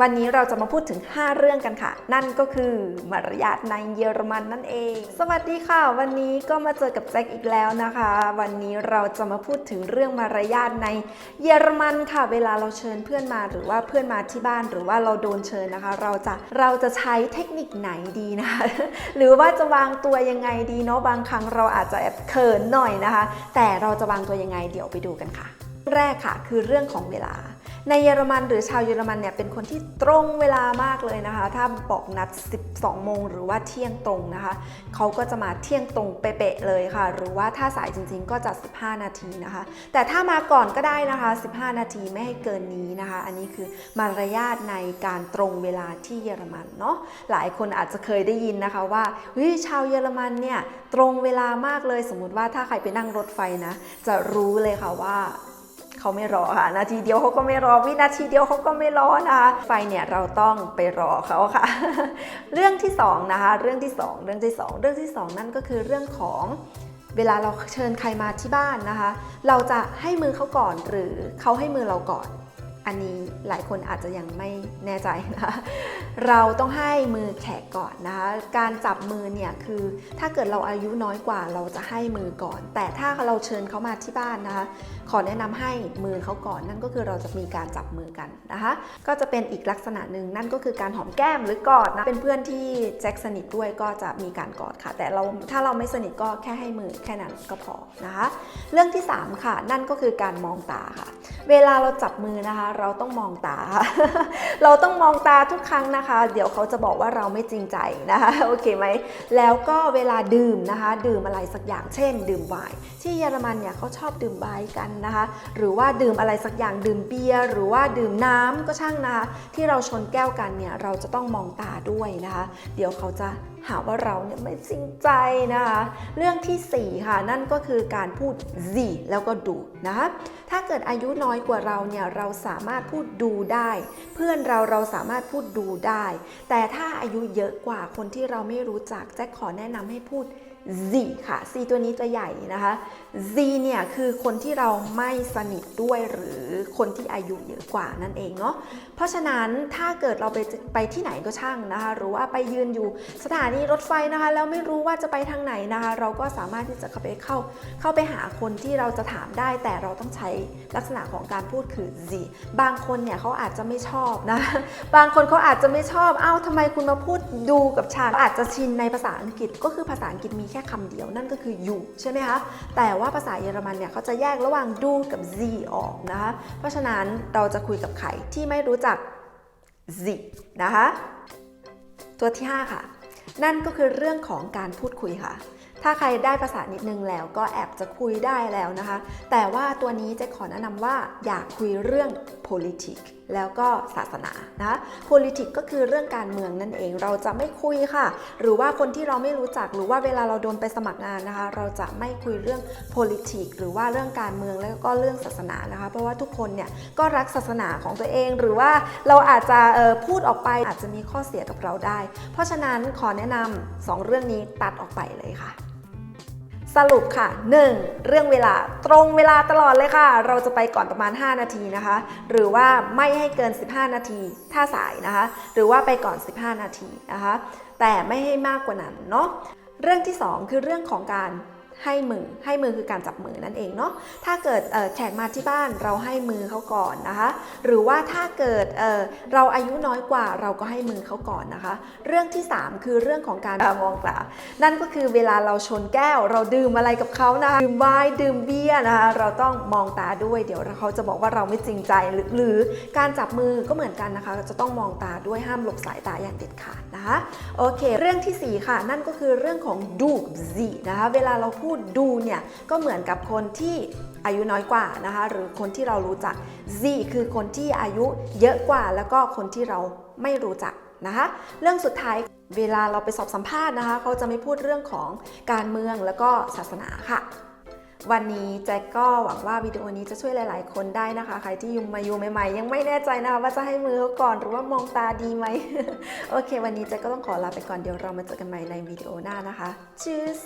วันนี้เราจะมาพูดถึง 5 เรื่องกันค่ะ นั่นก็คือมารยาทในเยอรมันนั่นเอง สวัสดีค่ะ วันนี้ก็มาเจอกับแจ็คอีกแล้วนะคะ วันนี้เราจะมาพูดถึงเรื่องมารยาทในเยอรมันค่ะ เวลาเราเชิญเพื่อนมาหรือว่าเพื่อนมาที่บ้านหรือว่าเราโดนเชิญนะคะ เราจะเราจะใช้เทคนิคไหนดีนะคะ หรือว่าจะวางตัวยังไงดีเนาะบางครั้งเราอาจจะแอบเขินหน่อยนะคะ แต่เราจะวางตัวยังไงเดี๋ยวไปดูกันค่ะ แรกค่ะคือเรื่องของเวลา ในเยอรมันหรือชาวเยอรมันเนี่ยเป็นคนที่ตรงเวลามากเลยนะคะ ถ้าบอกนัด 12 โมงหรือว่าเที่ยงตรงนะคะ เขาก็จะมาเที่ยงตรงเป๊ะเลยค่ะ หรือว่าถ้าสายจริงๆก็จะ 15 นาทีนะคะ แต่ถ้ามาก่อนก็ได้นะคะ 15 นาทีไม่ให้เกินนี้นะคะ อันนี้คือมารยาทในการตรงเวลาที่เยอรมันเนาะ หลายคนอาจจะเคยได้ยินนะคะว่าเฮ้ยชาวเยอรมันเนี่ยตรงเวลามากเลย สมมุติว่าถ้าใครไปนั่งรถไฟนะ จะรู้เลยค่ะว่า เขาไม่รอค่ะ นาทีเดียวเขาก็ไม่รอ วินาทีเดียวเขาก็ไม่รอนะคะไฟเนี่ยเราต้องไปรอเขาค่ะ เรื่องที่สองนะคะ เรื่องที่สองเรื่องที่สองเรื่องที่สองนั่นก็คือเรื่องของเวลาเราเชิญใครมาที่บ้านนะคะ เราจะให้มือเขาก่อนหรือเขาให้มือเราก่อน อันนี้หลายคนอาจจะยังไม่แน่ใจนะคะเราต้องให้มือแขกก่อนนะคะ การจับมือเนี่ยคือถ้าเกิดเราอายุน้อยกว่าเราจะให้มือก่อน แต่ถ้าเราเชิญเขามาที่บ้านนะคะ ขอแนะนำให้มือเขาก่อน นั่นก็คือเราจะมีการจับมือกันนะคะ ก็จะเป็นอีกลักษณะหนึ่งนั่นก็คือการหอมแก้มหรือกอดนะ เป็นเพื่อนที่แจ็คสนิทด้วยก็จะมีการกอดค่ะ แต่เราถ้าเราไม่สนิทก็แค่ให้มือแค่นั้นก็พอนะคะ เรื่องที่สามค่ะ นั่นก็คือการมองตาค่ะ เวลาเราจับมือนะคะเราต้องมองตา เราต้องมองตาทุกครั้งนะคะ เดี๋ยวเขาจะบอกว่าเราไม่จริงใจนะคะโอเคไหมแล้วก็เวลาดื่มนะคะ ดื่มอะไรสักอย่างเช่น ดื่มไวน์ที่เยอรมันเนี่ยเขาชอบดื่มไวน์กันนะคะ หรือว่าดื่มอะไรสักอย่างดื่มเบียร์หรือว่าดื่มน้ำก็ช่างนะคะที่เราชนแก้วกันเนี่ยเราจะต้องมองตาด้วยนะคะ เดี๋ยวเขาจะ หาว่าเราเนี่ยไม่จริงใจนะคะ เรื่องทีสี่4 ค่ะ นั่นก็คือการพูด z แล้วก็ดูนะคะถ้าเกิดอายุน้อยกว่าเราเนี่ยเราสามารถพูดดูได้ เพื่อนเราเราสามารถพูดดูได้ แต่ถ้าอายุเยอะกว่าคนที่เราไม่รู้จักแจ็คขอแนะนำให้พูด Z ค่ะ Z ตัวนี้จะใหญ่นะคะ Z เนี่ยคือคนที่เราไม่สนิทด้วยหรือคนที่อายุเยอะกว่านั่นเองเนาะ เพราะฉะนั้นถ้าเกิดเราไปไปที่ไหนก็ช่างนะคะ หรือว่าไปยืนอยู่สถานีรถไฟนะคะ แล้วไม่รู้ว่าจะไปทางไหนนะคะ เราก็สามารถที่จะเข้าไปเข้าเข้าไปหาคนที่เราจะถามได้ แต่เราต้องใช้ลักษณะของการพูดคือ Z บางคนเนี่ยเขาอาจจะไม่ชอบนะ บางคนเขาอาจจะไม่ชอบ เอ้าทำไมคุณมาพูดดูกับฉันอาจจะชินในภาษาอังกฤษก็คือภาษาอังกฤษมีค่คำเดียวนั่นก็คือ you ใช่ไหมคะ แต่ว่าภาษาเยอรมันเนี่ยเขาจะแยกระหว่าง do กับ z ออกนะคะ เพราะฉะนั้นเราจะคุยกับใครที่ไม่รู้จัก z นะคะ ตัวที่ 5 ค่ะ นั่นก็คือเรื่องของการพูดคุยค่ะ ถ้าใครได้ภาษานิดนึงแล้วก็แอบจะคุยได้แล้วนะคะ แต่ว่าตัวนี้จะขอแนะนำว่าอยากคุยเรื่อง politics แล้วก็ศาสนานะ politics ก็คือเรื่องการเมืองนั่นเอง เราจะไม่คุยค่ะ หรือว่าคนที่เราไม่รู้จัก หรือว่าเวลาเราโดนไปสมัครงานนะคะ เราจะไม่คุยเรื่อง politics หรือว่าเรื่องการเมืองแล้วก็เรื่องศาสนานะคะ เพราะว่าทุกคนเนี่ยก็รักศาสนาของตัวเอง หรือว่าเราอาจจะพูดออกไปอาจจะมีข้อเสียกับเราได้ เพราะฉะนั้นขอแนะนำสองเรื่องนี้ตัดออกไปเลยค่ะ สรุปค่ะ 1. เรื่องเวลาตรงเวลาตลอดเลยค่ะ เราจะไปก่อนประมาณ 5 นาทีนะคะ หรือว่าไม่ให้เกิน 15 นาที ถ้าสายนะคะ หรือว่าไปก่อน 15 นาทีนะคะ แต่ไม่ให้มากกว่านั้นเนาะเรื่องที่ 2 คือเรื่องของการ ให้มือให้มือคือการจับมือนั่นเองเนาะถ้าเกิดแขกมาที่บ้านเราให้มือเขาก่อนนะคะ หรือว่าถ้าเกิดเเราอายุน้อยกว่าเราก็ให้มือเขาก่อนนะคะ เรื่องที่ 3 คือเรื่องของการมองตานั่นก็คือเวลาเราชนแก้ว เราดื่มอะไรกับเขานะคะดื่มไวน์ดื่มเบียร์นะคะเราต้องมองตาด้วยเดี๋ยวเขาจะบอกว่าเราไม่จริงใจหรือรอการจับมือก็เหมือนกันนะคะ จะต้องมองตาด้วยห้ามหลบสายตาอย่างเด็ดขาดนะคะโอเค เรื่องทีสี่4 ค่ะ นั่นก็คือเรื่องของดูซีนะคะเวลาเราพูพูดดูเนี่ยก็เหมือนกับคนที่อายุน้อยกว่านะคะหรือคนที่เรารู้จัก Z คือคนที่อายุเยอะกว่า แล้วก็คนที่เราไม่รู้จักนะคะเรื่องสุดท้ายเวลาเราไปสอบสัมภาษณ์นะคะเขาจะไม่พูดเรื่องของการเมืองแล้วก็ศาสนาค่ะ วันนี้แจ็คก็หวังว่าวิดีโอนี้จะช่วยหลาย ๆ คนได้นะคะ ใครที่ยุงมาอยู่ใหม่ ๆ ยังไม่แน่ใจนะคะว่าจะให้มือเขาก่อนหรือว่ามองตาดีไหม โอเค วันนี้แจ็คก็ต้องขอลาไปก่อนเดี๋ยวเรามาเจอกันใหม่ในวิดีโอหน้านะคะ cheers